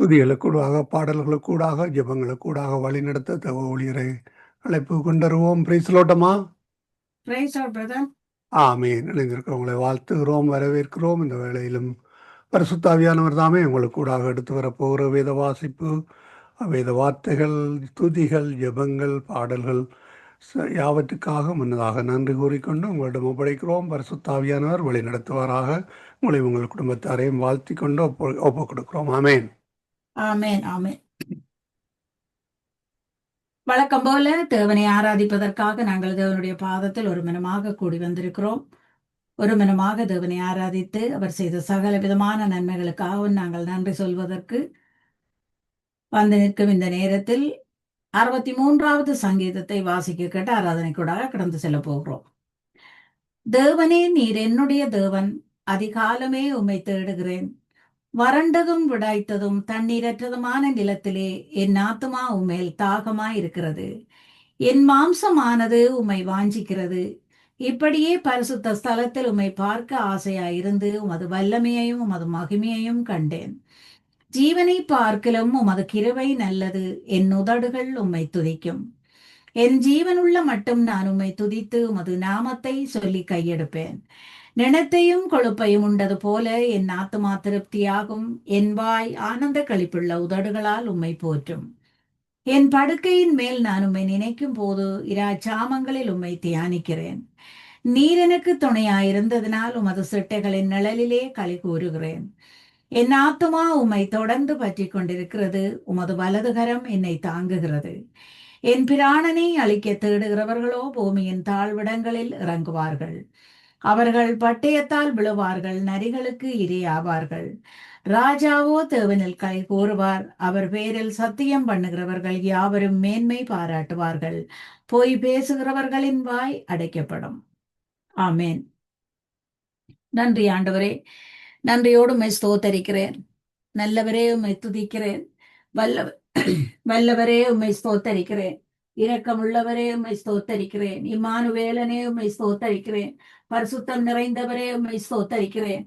துதிகளுக்கூடாக பாடல்களுக்கூடாக ஜெபங்களுக்கூடாக வழிநடத்த தவ ஊழியரை அழைப்பு கொண்டருவோம். பிரைஸ்லோட்டமா brother. ஆமீன். இணைந்திருக்கிறவங்களை வாழ்த்துகிறோம் வரவேற்கிறோம். இந்த வேளையிலும் பரிசுத்தாவியானவர் தாமே உங்களுக்கு கூடாக எடுத்து வரப்போகிற வேத வாசிப்பு வேத வார்த்தைகள் துதிகள் ஜெபங்கள் பாடல்கள் யாவற்றுக்காக முன்னதாக நன்றி கூறிக்கொண்டு உங்களிடம் ஒப்படைக்கிறோம். பரிசுத்தாவியானவர் வழி நடத்துவாராக உங்களை உங்கள் குடும்பத்தாரையும் வாழ்த்தி கொண்டு ஒப்பு ஒப்பு கொடுக்கிறோம் ஆமேன். ஆமேன் ஆமேன். வழக்கம் போல தேவனை ஆராதிப்பதற்காக நாங்கள் தேவனுடைய பாதத்தில் ஒரு மனமாக கூடி வந்திருக்கிறோம். ஒரு மனமாக தேவனை ஆராதித்து அவர் செய்த சகல விதமான நன்மைகளுக்காகவும் நாங்கள் நன்றி சொல்வதற்கு வந்து நிற்கும் இந்த நேரத்தில் அறுபத்தி மூன்றாவது சங்கீதத்தை வாசிக்க கேட்டு ஆராதனை கூட கடந்து செல்ல போகிறோம். தேவனே நீர் என்னுடைய தேவன் அதிகாலமே உம்மை தேடுகிறேன். வறண்டதும் விடாய்த்ததும் தண்ணீரற்றதுமான நிலத்திலே என் ஆத்துமா உமேல் தாகமாய் இருக்கிறது என் மாம்சமானது உம்மை வாஞ்சிக்கிறது. இப்படியே பரிசுத்த ஸ்தலத்தில் உம்மை பார்க்க ஆசையாயிருந்து உமது வல்லமையையும் உமது மகிமையையும் கண்டேன். ஜீவனை பார்க்கலும் உமது கிருவை நல்லது. என் உதடுகள் உம்மை துதிக்கும். என் ஜீவனுள்ள மட்டும் நான் உம்மை துதித்து உமது நாமத்தை சொல்லி கையெடுப்பேன். நினத்தையும் கொழுப்பையும் உண்டது போல என் ஆத்துமா திருப்தியாகும். என் வாய் ஆனந்த கழிப்புள்ள உதடுகளால் உம்மை போற்றும். என் படுக்கையின் மேல் நான் உம்மை நினைக்கும் போது இரா சாமங்களில் உம்மை தியானிக்கிறேன். நீர் எனக்கு துணையாயிருந்ததினால் உமது சிட்டைகளின் நிழலிலே களி கூறுகிறேன். என் ஆத்துமா உம்மை தொடர்ந்து பற்றி கொண்டிருக்கிறது. உமது வலதுகரம் என்னை தாங்குகிறது. என் பிராணனை அழிக்க தேடுகிறவர்களோ பூமியின் தாழ்விடங்களில் இறங்குவார்கள். அவர்கள் பட்டயத்தால் விழுவார்கள் நரிகளுக்கு இரையாவார்கள். ராஜாவோ தேவனில் கை கூறுவார் அவர் பேரில் சத்தியம் பண்ணுகிறவர்கள் யாவரும் மேன்மை பாராட்டுவார்கள். போய் பேசுகிறவர்களின் வாய் அடைக்கப்படும். ஆமேன். நன்றி ஆண்டவரே. நன்றியோடு உம்மை ஸ்தோத்தரிக்கிறேன். நல்லவரே உம்மை துதிக்கிறேன். வல்ல வல்லவரே உம்மை ஸ்தோத்தரிக்கிறேன். இரக்கமுள்ளவரே உம்மை ஸ்தோத்தரிக்கிறேன். இம்மானுவேலனே உம்மை ஸ்தோத்தரிக்கிறேன். பரிசுத்தம் நிறைந்தவரே உம்மை ஸ்தோத்தரிக்கிறேன்.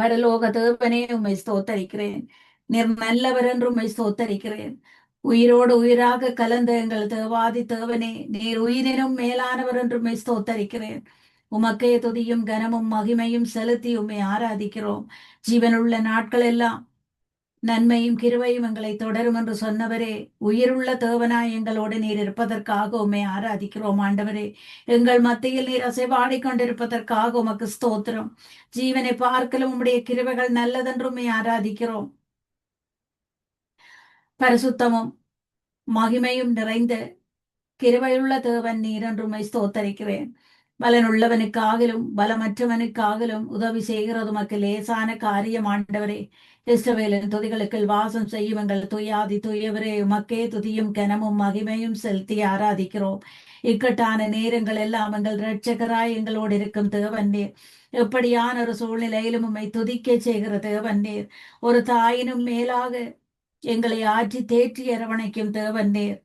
பரலோக தேவனே உம்மை ஸ்தோத்தரிக்கிறேன். நீர் நல்லவர் என்று உம்மை ஸ்தோத்தரிக்கிறேன். உயிரோடு உயிராக கலந்த எங்கள் தேவாதி தேவனே நீர் உயிரினும் மேலானவர் என்று உம்மை ஸ்தோத்தரிக்கிறேன். உமக்கே துதியும் கனமும் மகிமையும் செலுத்தி உம்மை ஆராதிக்கிறோம். ஜீவனுள்ள நாட்கள் எல்லாம் நன்மையும் கிருவையும் எங்களை தொடரும் என்று சொன்னவரே உயிருள்ள தேவனாய் எங்களோடு நீர் இருப்பதற்காக உம்மை ஆராதிக்கிறோம் ஆண்டவரே. எங்கள் மத்தியில் நீர் அசைவாடி கொண்டிருப்பதற்காக உமக்கு ஸ்தோத்திரம். ஜீவனை பார்க்கலும் உம்முடைய கிருவைகள் நல்லதென்று உண்மை ஆராதிக்கிறோம். பரிசுத்தமும் மகிமையும் நிறைந்த கிருவையுள்ள தேவன் நீர் என்று உண்மை ஸ்தோத்தரிக்கிறேன். பலனுள்ளவனுக்காகலும் பலமற்றவனுக்காகலும் உதவி செய்கிறது உமக்கு லேசான காரியம் ஆண்டவரே. இஸ்ரவேலின் துதிகளுக்கு வாசம் செய்யும் எங்கள் துயாதி துயவரே. உமக்கே துதியும் கனமும் மகிமையும் செலுத்தி ஆராதிக்கிறோம். இக்கட்டான நேரங்கள் எல்லாம் எங்கள் இரட்சகராய் எங்களோடு இருக்கும் தேவன் நீர் எப்படியான ஒரு சூழ்நிலையிலும் உம்மை துதிக்க செய்கிற தேவன் நீர் ஒரு தாயினும் மேலாக எங்களை ஆற்றி தேற்றி அரவணைக்கும் தேவன் நீர்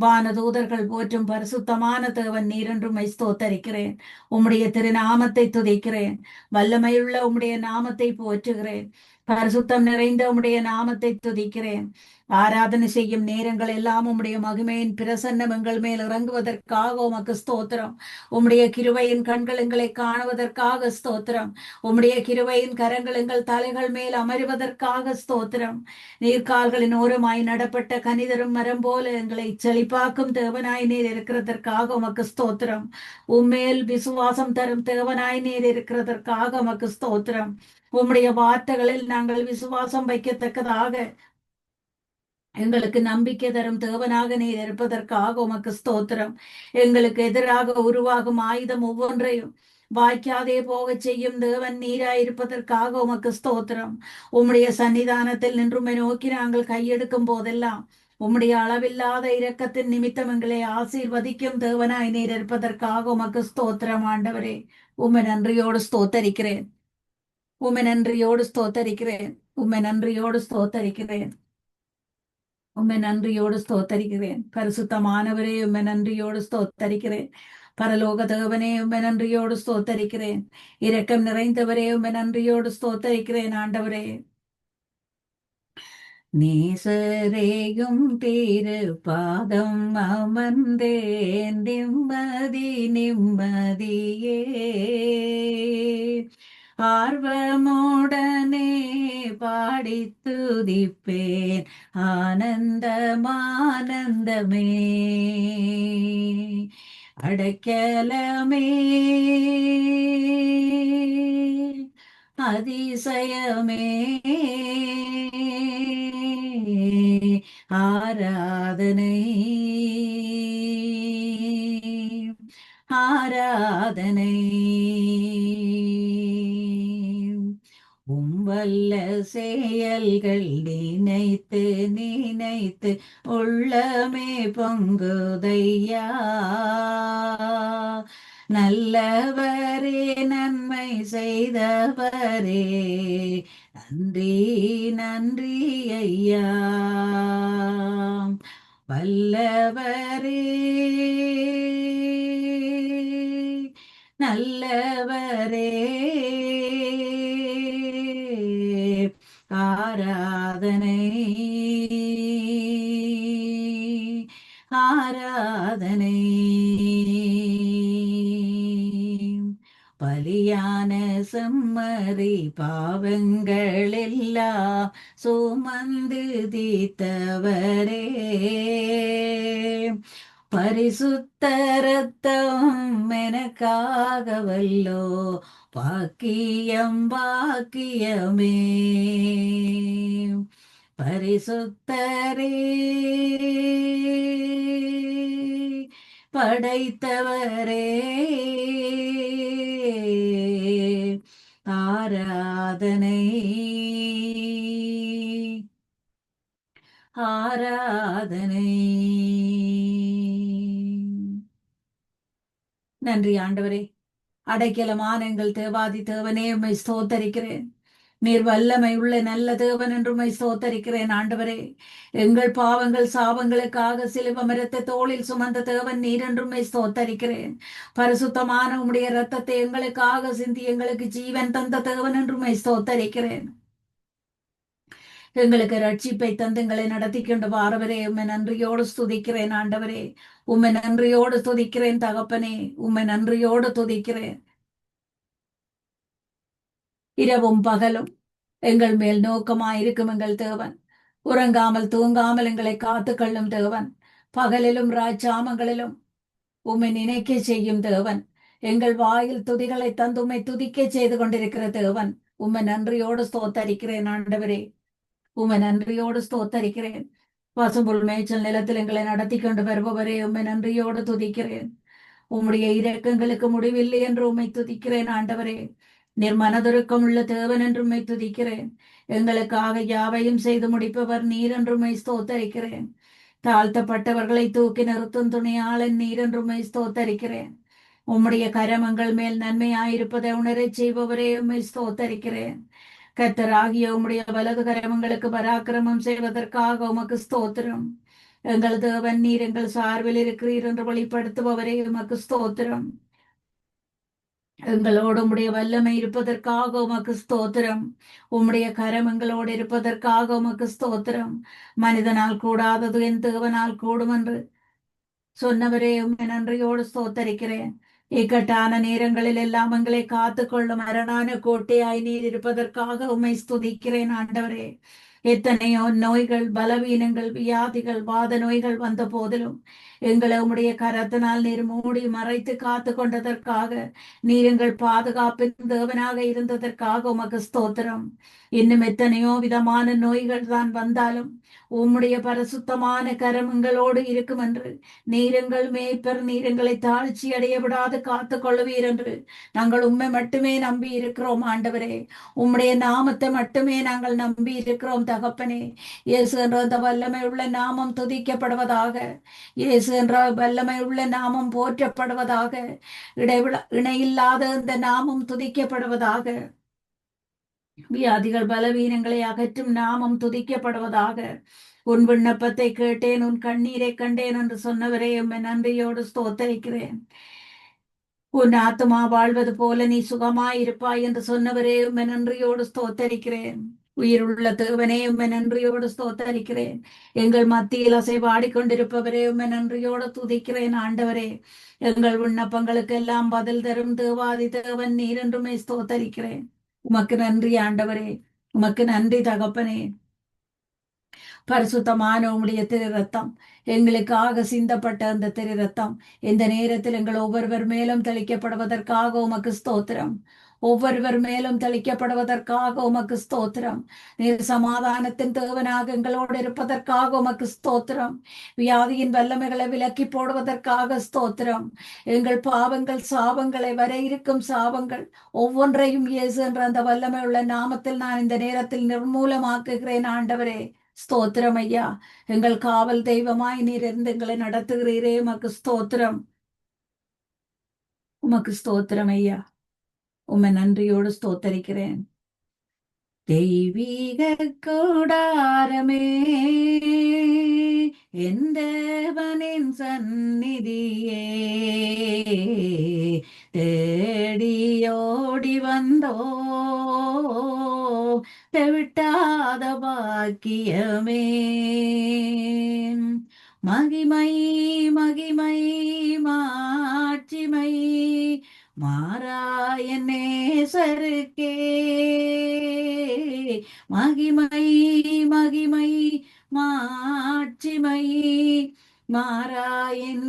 வானதூதர்கள் போற்றும் பரிசுத்தமான தேவன் நீரென்றும் ஸ்தோத்தரிக்கிறேன். உம்முடைய திருநாமத்தை துதிக்கிறேன். வல்லமையுள்ள உம்முடைய நாமத்தை போற்றுகிறேன். பரிசுத்தம் நிறைந்த உம்முடைய நாமத்தை துதிக்கிறேன். ஆராதனை செய்யும் நேரங்கள் எல்லாம் உம்முடைய மகிமையின் பிரசன்னம் எங்கள் மேல் இறங்குவதற்காக உமக்கு ஸ்தோத்திரம். உம்முடைய கிருவையின் கண்கள் எங்களை காணுவதற்காக ஸ்தோத்திரம். உம்முடைய கிருவையின் கரங்கள் எங்கள் தலைகள் மேல் அமருவதற்காக ஸ்தோத்திரம். நீர்கால்களின் ஓரமாய் நடப்பட்ட கனிதரும் மரம் போல எங்களை செழிப்பாக்கும் தேவனாய் நீர் இருக்கிறதற்காக உமக்கு ஸ்தோத்திரம். உம்மேல் விசுவாசம் தரும் தேவனாய் நீர் இருக்கிறதற்காக உமக்கு ஸ்தோத்திரம். உம்முடைய வார்த்தைகளில் நாங்கள் விசுவாசம் வைக்கத்தக்கதாக எங்களுக்கு நம்பிக்கை தரும் தேவனாக நீர் இருப்பதற்காக உமக்கு ஸ்தோத்திரம். எங்களுக்கு எதிராக உருவாகும் ஆயுதம் ஒவ்வொன்றையும் வாய்க்காதே போக செய்யும் தேவன் நீராயிருப்பதற்காக உமக்கு ஸ்தோத்திரம். உம்முடைய சன்னிதானத்தில் நின்றுமை நோக்கி நாங்கள் கையெடுக்கும் போதெல்லாம் உம்முடைய அளவில்லாத இரக்கத்தின் நிமித்தம் எங்களை ஆசீர்வதிக்கும் தேவனாய் நீர் இருப்பதற்காக உமக்கு ஸ்தோத்திரம் ஆண்டவரே. உம்மை நன்றியோடு ஸ்தோத்தரிக்கிறேன். உம்மை நன்றியோடு ஸ்தோத்தரிக்கிறேன். உம்மை நன்றியோடு ஸ்தோத்தரிக்கிறேன். உம்மை நன்றியோடு ஸ்தோத்தரிக்கிறேன். பரிசுத்தமானவரே உம்மை நன்றியோடு ஸ்தோத்தரிக்கிறேன். பரலோக தகவனே உம்மை நன்றியோடு ஸ்தோத்தரிக்கிறேன். இரக்கம் நிறைந்தவரே உம்மை நன்றியோடு ஸ்தோத்தரிக்கிறேன் ஆண்டவரே. நேசரேயும் தீரு பாதம் அமர்ந்தேன் நிம்மதி நிம்மதியே. ஆர்வமுடனே பாடி துதிப்பேன் ஆனந்தமானந்தமே. அடைக்கலமே. அதிசயமே. ஆராதனை. ஆராதனை. உம்வல்ல செயல்கள் நினைத்து நினைத்து உள்ளமே பொங்குதையா? நல்லவரே நன்மை செய்தவரே நன்றி நன்றி ஐயா. வல்லவரே நல்லவரே ஆராதனை ஆராதனை பலியான செம்மறி பாவங்களெல்லாம் சுமந்து தீத்தவரே பரிசுத்தரத்தம் எனக்காகவல்லோ பாக்கியம் பாக்கியமே. பரிசுத்தரே படைத்தவரே. ஆராதனை ஆராதனை. நன்றி ஆண்டவரே. அடைக்கலமான எங்கள் தேவாதி தேவனே உம்மை ஸ்தோத்தரிக்கிறேன். நீர் வல்லமை உள்ள நல்ல தேவன் என்று உம்மை ஸ்தோத்தரிக்கிறேன் ஆண்டவரே. எங்கள் பாவங்கள் சாபங்களுக்காக சிலுவ மரத்தை தோளில் சுமந்த தேவன் நீர் என்று உம்மை ஸ்தோத்தரிக்கிறேன். பரிசுத்தமான உம்முடைய ரத்தத்தை எங்களுக்காக சிந்தி எங்களுக்கு ஜீவன் தந்த தேவன் என்று உம்மை ஸ்தோத்தரிக்கிறேன். எங்களுக்கு ரட்சிப்பை தந்துங்களை நடத்தி கொண்டு வாரவரே உம்மை நன்றியோடு ஸ்துதிக்கிறேன் ஆண்டவரே. உம்மை நன்றியோடு துதிக்கிறேன் தகப்பனே. உம்மை நன்றியோடு துதிக்கிறேன் இரவும் பகலும் எங்கள் மேல் நோக்கமாயிருக்கும் எங்கள் தேவன். உறங்காமல் தூங்காமல் எங்களை காத்துக்கொள்ளும் தேவன். பகலிலும் ராஜாமங்களிலும் உம்மை நினைக்க செய்யும் தேவன். எங்கள் வாயில் துதிகளை தந்து உம்மை துதிக்க செய்து கொண்டிருக்கிற தேவன். உம்மை நன்றியோடு ஸ்தோத்தரிக்கிறேன் ஆண்டவரே. உமை நன்றியோடு ஸ்தோத்தரிக்கிறேன். பசும்புல் மேய்ச்சல் நிலத்தில் எங்களை நடத்தி கொண்டு வருபவரே உண்மை நன்றியோடு துதிக்கிறேன். உம்முடைய இரக்கங்களுக்கு முடிவில்லை என்று உண்மை துதிக்கிறேன் ஆண்டவரே. நீர் மனதுருக்கம் உள்ள தேவன் என்று உண்மை துதிக்கிறேன். எங்களுக்காக யாவையும் செய்து முடிப்பவர் நீர் என்று உண்மை ஸ்தோத்தரிக்கிறேன். தாழ்த்தப்பட்டவர்களை தூக்கி நிறுத்தும் துணையாளன் நீர் என்று உண்மை ஸ்தோத்தரிக்கிறேன். உம்முடைய கரமங்கள் மேல் நன்மையாயிருப்பதை உணரச் செய்பவரே உம்மை ஸ்தோத்தரிக்கிறேன். கத்தராகிய உம்முடைய வலது கரமங்களுக்கு பராக்கிரமம் செய்வதற்காக உமக்கு ஸ்தோத்திரம். எங்கள் தேவன் நீர் எங்கள் சார்பில் இருக்கிறீர் என்று வெளிப்படுத்துபவரே உமக்கு ஸ்தோத்திரம். எங்களோடு உம்முடைய வல்லமை இருப்பதற்காக உமக்கு ஸ்தோத்திரம். உம்முடைய கரம் எங்களோடு இருப்பதற்காக உமக்கு ஸ்தோத்திரம். மனிதனால் கூடாதது என் தேவனால் கூடும் என்று சொன்னவரே உம்மை நன்றியோடு ஸ்தோத்தரிக்கிறேன். இக்கட்டான நேரங்களில் எல்லாம் எங்களை காத்துக்கொள்ளும் அரணான கோட்டையாய் நீர் இருப்பதற்காக உம்மை ஸ்துதிக்கிறேன் ஆண்டவரே. எத்தனையோ நோய்கள் பலவீனங்கள் வியாதிகள் வாத நோய்கள் வந்த போதிலும் எங்களை உம்முடைய கரத்தினால் நீர் மூடி மறைத்து காத்து கொண்டதற்காக நீர் எங்கள் பாதுகாப்பின் தேவனாக இருந்ததற்காக உமக்கு ஸ்தோத்திரம். இன்னும் எத்தனையோ விதமான நோய்கள் தான் வந்தாலும் உம்முடைய பரிசுத்தமான கரம் எங்களோடு இருக்கும் என்று நீரங்கள் மேய்ப்பர் நீரங்களை தாழ்ச்சி அடைய விடாது காத்து கொள்ளுவீர் என்று நாங்கள் உண்மை மட்டுமே நம்பி இருக்கிறோம் ஆண்டவரே. உம்முடைய நாமத்தை மட்டுமே நாங்கள் நம்பி இருக்கிறோம் தகப்பனே. இயேசு என்ற அந்த வல்லமை உள்ள நாமம் துதிக்கப்படுவதாக இயேசு என்ற வல்லமை உள்ள நாமம் போற்றப்படுவதாக இடைவிழ இணையில்லாத இந்த நாமம் துதிக்கப்படுவதாக. வியாதிகள் பலவீனங்களை அகற்றும் நாமம் துதிக்கப்படுவதாக. உன் விண்ணப்பத்தை கேட்டேன் உன் கண்ணீரை கண்டேன் என்று சொன்னவரே உம்மை நன்றியோடு ஸ்தோத்தரிக்கிறேன். உன் ஆத்மா வாழ்வது போல நீ சுகமாயிருப்பாய் என்று சொன்னவரே உம்மை நன்றியோடு ஸ்தோத்தரிக்கிறேன். உயிருள்ள தேவனே உம்மை நன்றியோடு ஸ்தோத்தரிக்கிறேன். எங்கள் மத்தியில் அசைவாடி கொண்டிருப்பவரே உம்மை நன்றியோடு துதிக்கிறேன் ஆண்டவரே. எங்கள் விண்ணப்பங்களுக்கு எல்லாம் பதில் தரும் தேவாதி தேவன் நீர் என்றுமே ஸ்தோத்தரிக்கிறேன். உமக்கு நன்றி ஆண்டவரே. உமக்கு நன்றி தகப்பனே. பரிசுத்தமான உங்களுடைய திரு ரத்தம் எங்களுக்காக சிந்தப்பட்ட அந்த திரு ரத்தம் இந்த நேரத்தில் எங்கள் ஒவ்வொருவர் மேலும் தெளிக்கப்படுவதற்காக உமக்கு ஸ்தோத்திரம். ஒவ்வொருவர் மேலும் தெளிக்கப்படுவதற்காக உமக்கு ஸ்தோத்திரம். நீர் சமாதானத்தின் தேவனாக எங்களோடு இருப்பதற்காக உமக்கு ஸ்தோத்திரம். வியாதியின் வல்லமைகளை விலக்கி போடுவதற்காக ஸ்தோத்திரம். எங்கள் பாவங்கள் சாபங்களை வர இருக்கும் சாபங்கள் ஒவ்வொன்றையும் இயேசு என்ற அந்த வல்லமை உள்ள நாமத்தில் நான் இந்த நேரத்தில் நிர்மூலமாக்குகிறேன் ஆண்டவரே. ஸ்தோத்திரம் ஐயா. எங்கள் காவல் தெய்வமாய் நீர் இருந்து எங்களை நடத்துகிறீரே. உமக்கு ஸ்தோத்திரம். உமக்கு ஸ்தோத்திரம் ஐயா. உம்மை நன்றியோடு ஸ்தோத்தரிக்கிறேன். தெய்வீக கூடாரமே எந்தவனின் சந்நிதியே. தேடியோடி வந்தோ விட்டாத பாக்கியமே. மகிமை மகிமை மாட்சிமை மாறாயநேசருக்கே மகிமை மகிமை மாட்சிமை மாறாயின்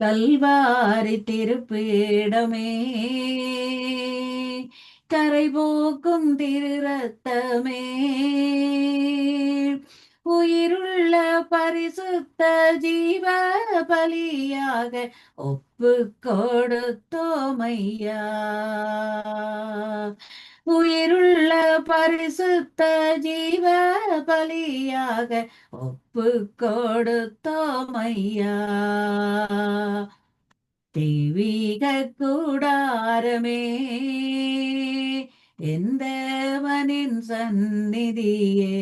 கல்வாரி திருப்பீடமே கரை போக்கும் திருரத்தமே. உயிருள்ள பரிசுத்த ஜீவ பலியாக ஒப்பு கொடுத்தோமையா உயிருள்ள பரிசுத்த ஜீவ பலியாக ஒப்பு கொடுத்தோமையா தெய்வீக கூடாரமே எந்தவனின் சந்நிதியே.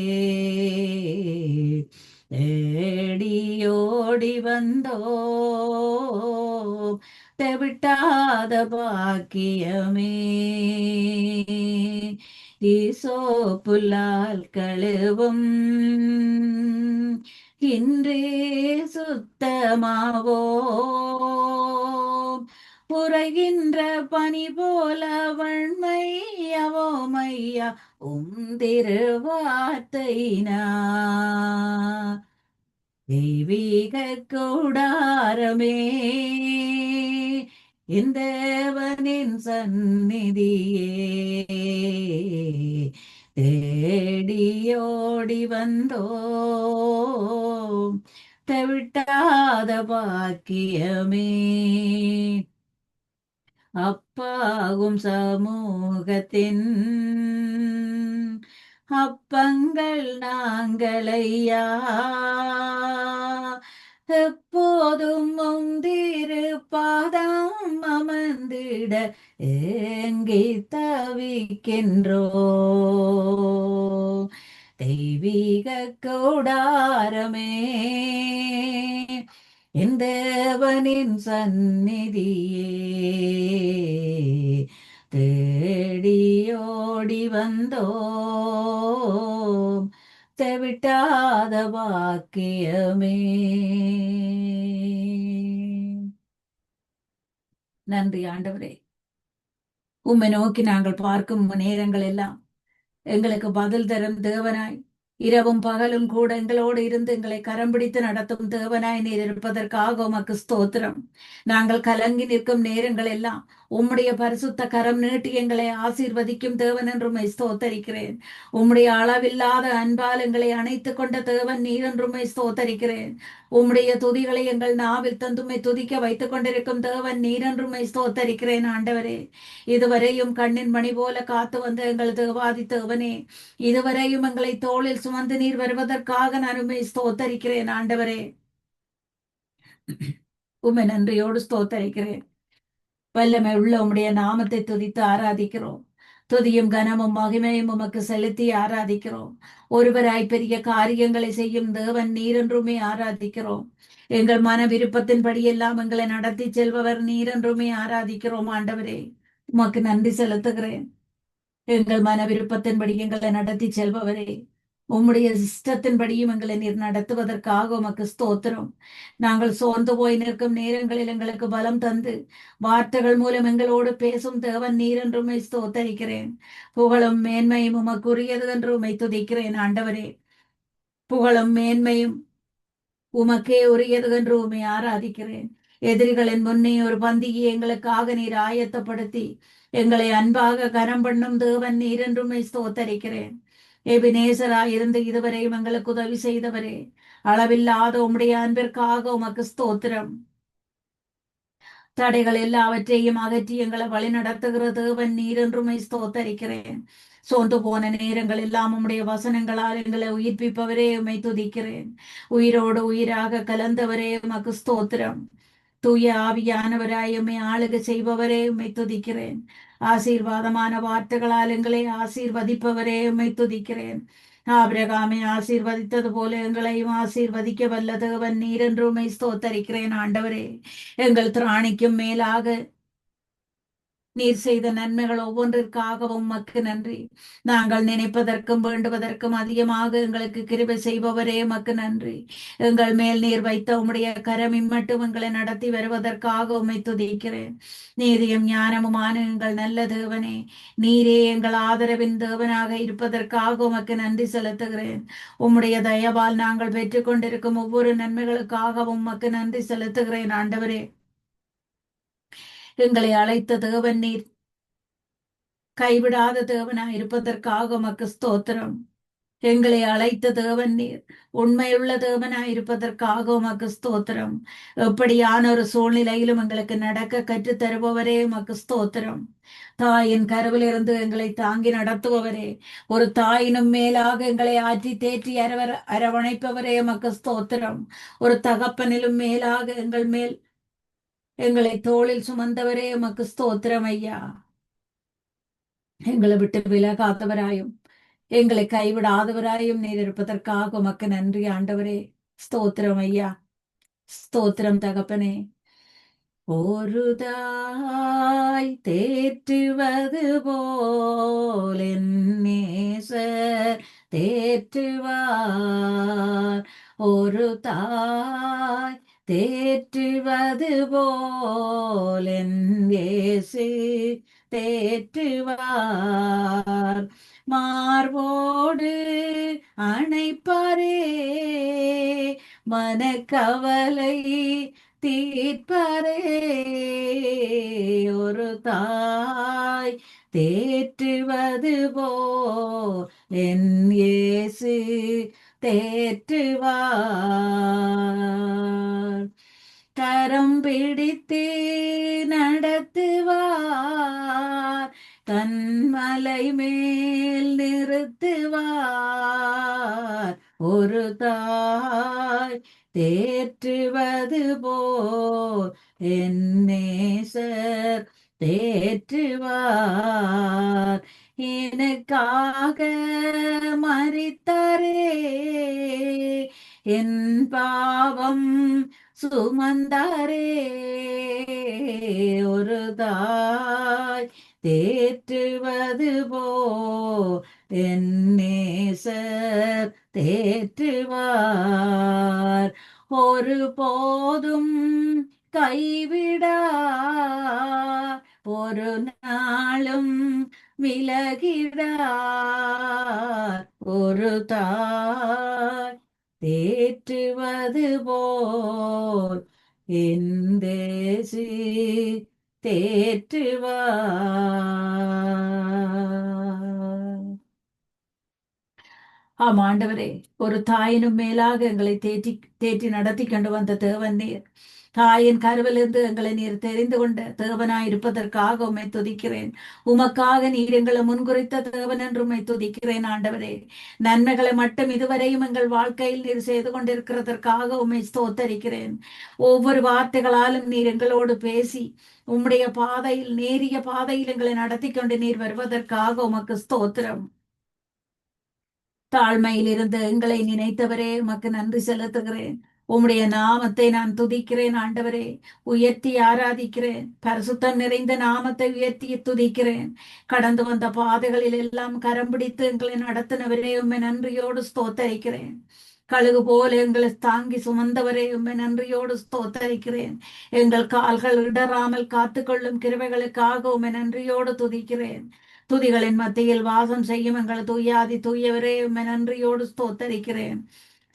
தேடியோடி வந்தோ தெவிட்டாத பாக்கியமே. ஈசோ புல்லால் கழுவும். இன்றே சுத்தமாவோ உரைகின்ற பனி போல வண்மையவோமையா உம் திருவார்த்தைனா. தெய்வீக கூடாரமே. இந்தேவனின் சந்நிதியே தேடியோடி வந்தோ தவிட்டாத பாக்கியமே அப்பாகும் சமூகத்தின் அப்பங்கள் நாங்களையா? அமர்ந்திட ஏங்கி தவிக்கின்றோ? தெய்வீக கூடாரமே எந்தவனின் சந்நிதியே தேடியோடி வந்தோம் தெவிட்டாத வாக்கியமே. நன்றி ஆண்டவரே. உம்மை நோக்கி நாங்கள் பார்க்கும் நேரங்கள் எல்லாம் எங்களுக்கு பதில் தரும் தேவனாய். இரவும் பகலும் கூட எங்களோடு இருந்து எங்களை கரம் பிடித்து நடத்தும் தேவனாய் நீர் இருப்பதற்காக உமக்கு ஸ்தோத்திரம். நாங்கள் கலங்கி நிற்கும் நேரங்கள் எல்லாம் உம்முடைய பரிசுத்த கரம் நீட்டி எங்களை ஆசீர்வதிக்கும் தேவன் என்றும் ஸ்தோத்தரிக்கிறேன். உம்முடைய அளவில்லாத அன்பால் எங்களை அணைத்து கொண்ட தேவன் நீர் என்றும் ஸ்தோத்தரிக்கிறேன். உம்முடைய துதிகளை எங்கள் நாவில் தந்துமை துதிக்க வைத்துக் கொண்டிருக்கும் தேவன் நீர் என்றும் ஸ்தோத்தரிக்கிறேன் ஆண்டவரே. இதுவரையும் கண்ணின் மணி போல காத்து வந்த எங்கள் தேவாதி தேவனே இதுவரையும் எங்களை தோளில் சுமந்து நீர் வருவதற்காக நான் உண்மை ஸ்தோத்தரிக்கிறேன் ஆண்டவரே. உண்மை நன்றியோடு ஸ்தோத்தரிக்கிறேன். வல்லமை உள்ள உம்முடைய நாமத்தை துதித்து ஆராதிக்கிறோம். துதியும் கனமும் மகிமையும் உமக்கு செலுத்தி ஆராதிக்கிறோம். ஒருவராய் பெரிய காரியங்களை செய்யும் தேவன் நீரென்றுமே ஆராதிக்கிறோம். எங்கள் மன விருப்பத்தின்படி எல்லாம் எங்களை நடத்தி செல்பவர் நீரென்றுமே ஆராதிக்கிறோம் ஆண்டவரே. உமக்கு நன்றி செலுத்துகிறேன். எங்கள் மன விருப்பத்தின்படி எங்களை நடத்தி செல்பவரே. உம்முடைய இஷ்டத்தின்படியும் எங்களை நீர் நடத்துவதற்காக உமக்கு ஸ்தோத்திரம். நாங்கள் சோர்ந்து போய் நிற்கும் நேரங்களில் எங்களுக்கு பலம் தந்து வார்த்தைகள் மூலம் எங்களோடு பேசும் தேவன் நீர் என்று ஸ்தோத்தரிக்கிறேன். புகழும் மேன்மையும் உமக்குரியது என்று உம்மை துதிக்கிறேன் ஆண்டவரே. புகழும் மேன்மையும் உமக்கே உரியது என்று உம்மை ஆராதிக்கிறேன். எதிரிகளின் முன்னே ஒரு பந்தியை எங்களுக்காக நீர் ஆயத்தப்படுத்தி எங்களை அன்பாக கரம் பண்ணும் தேவன் நீர் என்றும் ஸ்தோத்தரிக்கிறேன். எபினேசராய் இருந்து இதுவரையும் எங்களுக்கு உதவி செய்தவரே. அளவில்லாத உம்முடைய அன்பிற்காக உமக்கு ஸ்தோத்திரம். தடைகள் எல்லாவற்றையும் அகற்றி எங்களை வழி நடத்துகிற தேவன் நீர் என்றுமை ஸ்தோத்தரிக்கிறேன். சோர்ந்து போன நேரங்கள் எல்லாம் உம்முடைய வசனங்களால் எங்களை உயிர்ப்பிப்பவரே உமை துதிக்கிறேன். உயிரோடு உயிராக கலந்தவரே உமக்கு ஸ்தோத்திரம். தூய ஆவியானவராய் உம்மை ஆளுகை செய்பவரே உம்மை துதிக்கிறேன். ஆசீர்வாதமான வார்த்தைகளால் எங்களை ஆசீர்வதிப்பவரே உம்மை துதிக்கிறேன். ஆபிரகாமை ஆசீர்வதித்தது போல எங்களையும் ஆசீர்வதிக்க வல்ல தேவன் நீர் என்று உமை ஸ்தோத்தரிக்கிறேன் ஆண்டவரே. எங்கள் திராணிக்கும் மேலாக நீர் செய்த நன்மைகள் ஒவ்வொன்றிற்காகவும் மக்கு நன்றி. நாங்கள் நினைப்பதற்கும் வேண்டுவதற்கும் அதிகமாக எங்களுக்கு கிருபை செய்பவரே மக்கு நன்றி. எங்கள் மேல் நீர் வைத்த உம்முடைய கரம் இம்மட்டும் எங்களை நடத்தி வருவதற்காக உம்மை துதிக்கிறேன். நீதியும் ஞானமுமான எங்கள் நல்ல தேவனே நீரே எங்கள் ஆதரவின் தேவனாக இருப்பதற்காக உமக்கு நன்றி செலுத்துகிறேன். உம்முடைய தயவால் நாங்கள் பெற்றுக்கொண்டிருக்கும் ஒவ்வொரு நன்மைகளுக்காகவும் உமக்கு நன்றி செலுத்துகிறேன் ஆண்டவரே. எங்களை அழைத்த தேவன் நீர். கைவிடாத தேவனாய் இருப்பதற்காக உமக்கு ஸ்தோத்திரம். எங்களை அழைத்த தேவன் நீர். உண்மையுள்ள தேவனாய் இருப்பதற்காக உமக்கு ஸ்தோத்திரம். எப்படியான ஒரு சூழ்நிலையிலும் எங்களுக்கு நடக்க கற்று தருபவரே உமக்கு ஸ்தோத்திரம். தாயின் கருவிலிருந்து எங்களை தாங்கி நடத்துபவரே. ஒரு தாயினும் மேலாக எங்களை ஆற்றி தேற்றி அரவர அரவணைப்பவரே உமக்கு ஸ்தோத்திரம். ஒரு தகப்பனிலும் மேலாக எங்கள் மேல் எங்களை தோளில் சுமந்தவரே உமக்கு ஸ்தோத்திரம் ஐயா. எங்களை விட்டு விலகாதவராயும் எங்களை கைவிடாதவராயும் நீர் இருப்பதற்காக உமக்கு நன்றி ஆண்டவரே. ஸ்தோத்திரம் ஐயா. ஸ்தோத்திரம் தகப்பனே. ஒருதாய் தேற்றுவது போல் நேசர் தேற்றுவார். ஒரு தாய் தேற்றுவது போல் தேற்றுவார். மார்போடு அணைப்பாரே மனக்கவலை தீர்ப்பரே. ஒரு தாய் தேற்றுவது போ என் ஏசு தேற்றுவார். கரம் பிடித்து நடத்துவார். தன்மலை மேல் நிறுத்துவார். ஒரு தாய் தேற்றுவது போல் என் நேசர் தேற்றுவார். எனக்காக மறித்தாரே. என் பாவம் சுமந்தாரே. ஒரு தாய் தேற்றுவது போ. என் தேற்றுவார். ஒரு போதும் கைவிடா. ஒரு நாளும் விலகிறார். ஒரு தாய் தேற்றுவது போல் இந்த தேற்றுவார். ஆம் ஆண்டவரே ஒரு தாயினும் மேலாக எங்களை தேற்றி தேற்றி நடத்தி கொண்டு வந்த தேவன் நீர். தாயின் கருவிலிருந்து எங்களை நீர் தெரிந்து கொண்ட தேவனாய் இருப்பதற்காக உம்மை துதிக்கிறேன். உமக்காக நீர் எங்களை முன்குறித்த தேவன் என்று உம்மை துதிக்கிறேன் ஆண்டவரே. நன்மைகளை மட்டும் இதுவரையும் எங்கள் வாழ்க்கையில் நீர் செய்து கொண்டிருக்கிறதற்காக உம்மை ஸ்தோத்தரிக்கிறேன். ஒவ்வொரு வார்த்தைகளாலும் நீர் எங்களோடு பேசி உம்முடைய பாதையில் நேரிய பாதையில் எங்களை நடத்தி கொண்டு நீர் வருவதற்காக உமக்கு ஸ்தோத்திரம். தாழ்மையில் இருந்து எங்களை நினைத்தவரே உமக்கு நன்றி செலுத்துகிறேன். உம்முடைய நாமத்தை நான் துதிக்கிறேன் ஆண்டவரே. உயர்த்தி ஆராதிக்கிறேன். பரிசுத்தம் நிறைந்த நாமத்தை உயர்த்தி துதிக்கிறேன். கடந்து வந்த பாதைகளில் எல்லாம் கரம் பிடித்து எங்களை நடத்தினவரே உண்மை நன்றியோடு ஸ்தோத்தரிக்கிறேன். கழுகு போல எங்களை தாங்கி சுமந்தவரே உண்மை நன்றியோடு ஸ்தோத்தரிக்கிறேன். எங்கள் கால்கள் இடராமல் காத்துக்கொள்ளும் கிருவைகளுக்காக உண்மை நன்றியோடு துதிக்கிறேன். துதிகளின் மத்தியில் வாசம் செய்யும் எங்கள் தூயாதி தூயவரே உண்மை நன்றியோடு ஸ்தோத்தரிக்கிறேன்.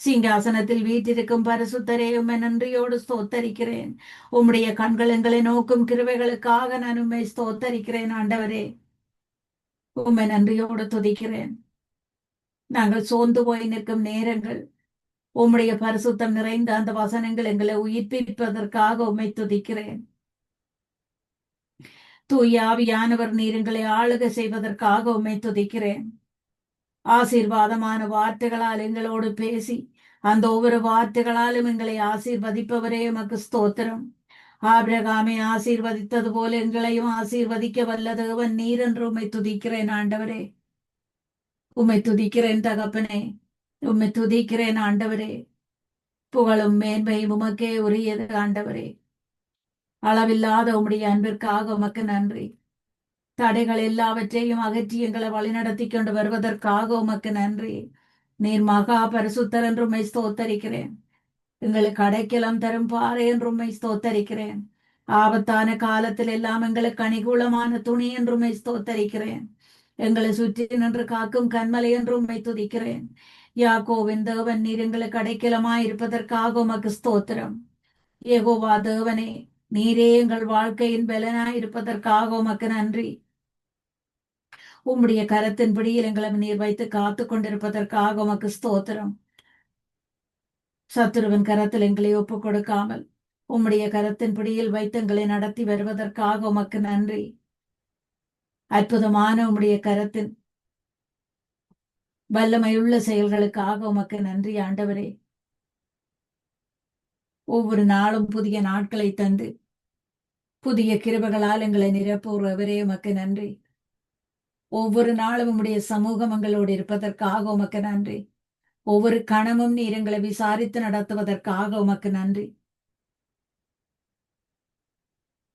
சிங்காசனத்தில் வீற்றிருக்கும் பரிசுத்தரே உம்மை நன்றியோடு ஸ்தோத்தரிக்கிறேன். உம்முடைய கண்கள் எங்களை நோக்கும் கிருவைகளுக்காக நான் உம்மை ஸ்தோத்தரிக்கிறேன் ஆண்டவரே. உம்மை நன்றியோடு துதிக்கிறேன். நாங்கள் சோர்ந்து போய் நிற்கும் நேரங்கள் உம்முடைய பரிசுத்தம் நிறைந்த அந்த வசனங்கள் எங்களை உயிர்ப்பிப்பதற்காக உம்மை துதிக்கிறேன். தூயாவியானவர் நீர் எங்களை ஆளுக செய்வதற்காக உம்மை துதிக்கிறேன். ஆசீர்வாதமான வார்த்தைகளால் எங்களோடு பேசி அந்த ஒவ்வொரு வார்த்தைகளாலும் எங்களை ஆசீர்வதிப்பவரே எமக்கு ஸ்தோத்திரம். ஆபிரகாமை ஆசீர்வதித்தது போல எங்களையும் ஆசீர்வதிக்க வல்லதேவன் நீர் என்று உம்மை துதிக்கிறேன் ஆண்டவரே. உம்மை துதிக்கிறேன் தகப்பனே உம்மை துதிக்கிறேன் ஆண்டவரே. புகழும் மேன்மையும் உமக்கே உரியது ஆண்டவரே. அளவில்லாத உம்முடைய அன்பிற்காக உமக்கு நன்றி. தடைகள் எல்லாவற்றையும் அகற்றி எங்களை வழிநடத்தி கொண்டு வருவதற்காக உமக்கு நன்றி. நீர் மகா பரிசுத்தர் என்று உண்மை ஸ்தோத்தரிக்கிறேன். எங்களுக்கு அடைக்கலம் தரும் பாறை என்று உண்மை ஸ்தோத்தரிக்கிறேன். ஆபத்தான காலத்தில் எல்லாம் எங்களுக்கு அணிகூலமான துணி என்று உண்மை ஸ்தோத்தரிக்கிறேன். எங்களை சுற்றி நின்று காக்கும் கண்மலை என்று உண்மை துதிக்கிறேன். யாக்கோவின் தேவன் நீர் எங்களுக்கு அடைக்கலமாய் இருப்பதற்காக உமக்கு ஸ்தோத்திரம். ஏகோவா தேவனே நீரே எங்கள் வாழ்க்கையின் பலனாய் இருப்பதற்காக உமக்கு நன்றி. உம்முடைய கரத்தின் பிடியில் எங்களை நீர் வைத்து காத்து கொண்டிருப்பதற்காக உமக்கு ஸ்தோத்திரம். சத்துருவின் கரத்தில் எங்களை ஒப்பு கொடுக்காமல் உம்முடைய கரத்தின் பிடியில் வைத்து எங்களை நடத்தி வருவதற்காக உமக்கு நன்றி. அற்புதமான உம்முடைய கரத்தின் வல்லமையுள்ள செயல்களுக்காக உமக்கு நன்றி ஆண்டவரே. ஒவ்வொரு நாளும் புதிய நாட்களை தந்து புதிய கிருபகளால் எங்களை நிரப்புறவரே உமக்கு நன்றி. ஒவ்வொரு நாளும் உம்முடைய சமூகம் எங்களோடு இருப்பதற்காக உமக்கு நன்றி. ஒவ்வொரு கணமும் நீர் எங்களை விசாரித்து நடத்துவதற்காக உமக்கு நன்றி.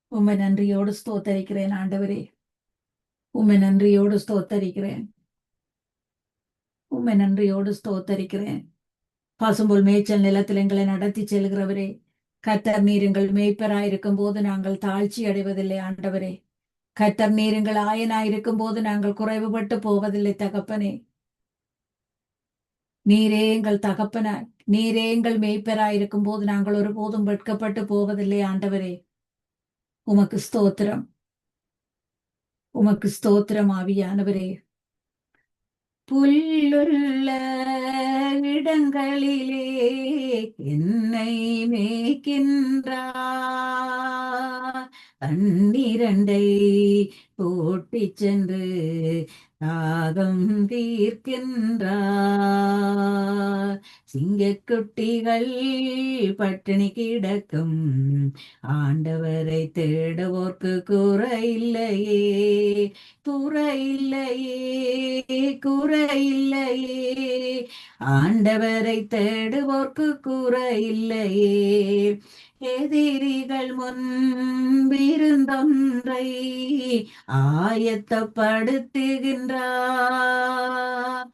உம்மை நன்றியோடு ஸ்தோத்தரிக்கிறேன் ஆண்டவரே. உம்மை நன்றியோடு ஸ்தோத்தரிக்கிறேன். உம்மை நன்றியோடு ஸ்தோத்தரிக்கிறேன். பசும்புல் மேய்ச்சல் நிலத்தில் எங்களை நடத்தி செல்கிறவரே கத்தர் நீர் எங்கள் மேய்ப்பராயிருக்கும் போது நாங்கள் தாழ்ச்சி அடைவதில்லை ஆண்டவரே. கத்தர் நீருங்கள் ஆயனாயிருக்கும் போது நாங்கள் குறைவுபட்டு போவதில்லை தகப்பனே. நீரே எங்கள் தகப்பன நீரே எங்கள் மேய்ப்பராயிருக்கும் போது நாங்கள் ஒருபோதும் வெட்கப்பட்டு போவதில்லை ஆண்டவரே. உமக்கு ஸ்தோத்திரம். உமக்கு ஸ்தோத்திரம் ஆவியானவரே. புல்லுள்ள இடங்களிலே என்னை மேய்க்கின்றார் பன்னிரண்டை போட்டி சென்று தாகம் தீர்க்கின்றார் சிங்கக்குட்டிகள் பட்டினி கிடக்கும். ஆண்டவரை தேடுவோர்க்கு குறையில்லையே குறையில்லையே குறையில்லையே. ஆண்டவரை தேடுவோர்க்கு குறையில்லையே. எதிரிகள் முன்பிருந்தொன்றை ஆயத்தப்படுத்துகின்றார்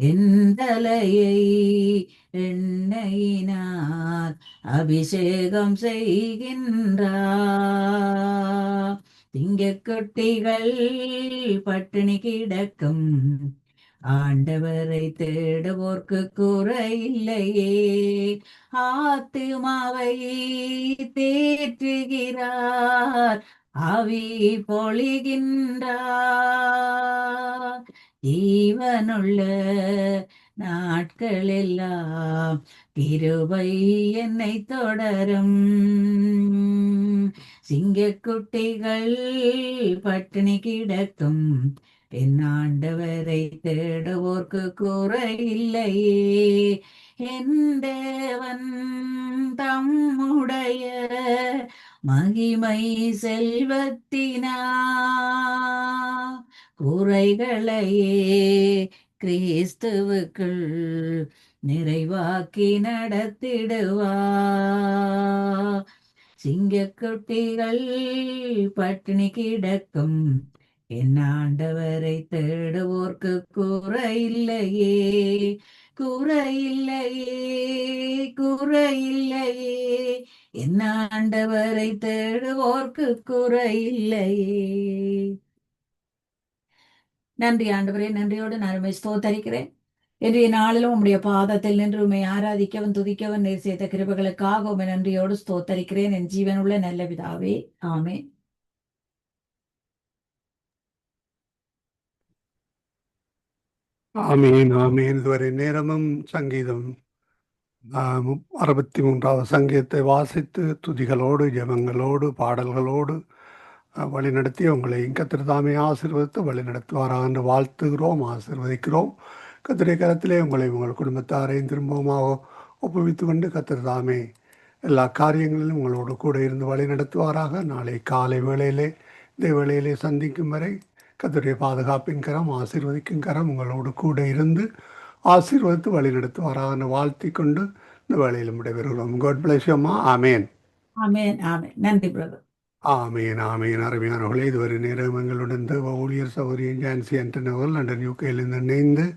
என் தலையை எண்ணெயினார் அபிஷேகம் செய்கின்றார் திங்கக்குட்டிகள் பட்டினி கிடக்கும். ஆண்டவரை தேடுவோர்க்கு குறையில்லையே. ஆத்துமாவை தேற்றுகிறார். அவி பொழிகின்றார் ஜீவனுள்ள நாட்களெல்லாம் கிருபை என்னை தொடரும். சிங்கக்குட்டிகள் பட்டினி கிடக்கும் பெண்ணாண்டவரை தேடுவோர்க்கு குறையில்லையே. என் தம்முடைய மகிமை செல்வத்தினா குறைகளையே கிறிஸ்துவுக்குள் நிறைவாக்கி நடத்திடுவா. சிங்கக்குட்டிகள் பட்டினி கிடக்கும். என் ஆண்டவரை தேடுவோர்க்கு குறையில்லையே. குறையில்லையே குறையில்லையே. என் ஆண்டவரை தேடுவோர்க்கு குறையில்லையே. நன்றி ஆண்டவரே. நன்றியோடு நான் உண்மை ஸ்தோத்தரிக்கிறேன். இன்றைய நாளிலும் உம்முடைய பாதத்தில் நின்று உண்மை ஆராதிக்கவன் துதிக்கவன் நீர் செய்த கிருபைகளுக்காக உண்மை நன்றியோடு ஸ்தோத்தரிக்கிறேன். என் ஜீவன் உள்ள நல்ல விதாவே ஆமே ஆமீன் ஆமீன். இதுவரை நேரமும் சங்கீதம். அறுபத்தி மூன்றாவது சங்கீதத்தை வாசித்து துதிகளோடு ஜபங்களோடு பாடல்களோடு வழிநடத்தி உங்களை கத்திரதாமே வழி வழிநடத்துவாராக என்று வாழ்த்துகிறோம் ஆசிர்வதிக்கிறோம். கத்திரை கரத்திலே உங்களை உங்கள் குடும்பத்தாரையும் திரும்பவுமாக ஒப்புவித்து கொண்டு கத்திரதாமே எல்லா காரியங்களிலும் உங்களோடு கூட இருந்து வழி நடத்துவாராக நாளை காலை வேளையிலே இந்த வேளையிலே சந்திக்கும் வரை கத்துடைய பாதுகாப்பின் கரம் ஆசீர்வதிக்கும் கரம் உங்களோடு கூட இருந்து ஆசீர்வதித்து வழி நடத்துவாராக வாழ்த்தி கொண்டு இந்த வேளையில் விடைபெறுகிறோம். காட் பிளஸ் ஆமேன் ஆமேன் ஆமேன் நன்றி பிரதர் ஆமீன் ஆமீன். அருமையானவர்களே இதுவரை நேரம் எங்களுடன் தேவ ஊழியர் சௌரியன் ஜான்சி ஆண்டன் அவர்கள் லண்டன் யூகேலிருந்து இணைந்து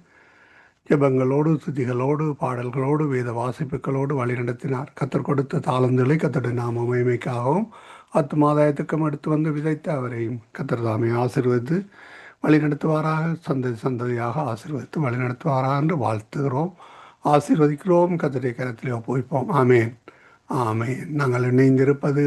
ஜெபங்களோடு துதிகளோடு பாடல்களோடு வேத வாசிப்புகளோடு வழிநடத்தினார் கத்தர் கொடுத்த தாளந்துகளை கத்தருடைய நாம மகிமைக்காகவும் ஆத்மாதாயத்துக்கும் எடுத்து வந்து விதைத்த அவரையும் கத்தர் தாமே ஆசீர்வதித்து வழிநடத்துவாராக சந்ததி சந்ததியாக ஆசிர்வதித்து வழிநடத்துவாராக என்று வாழ்த்துகிறோம். ஆசீர்வதிக்கிறோம். கத்தருடைய கரத்திலே ஒப்புவிப்போம். ஆமேன் ஆமேன். நாங்கள் இணைந்திருப்பது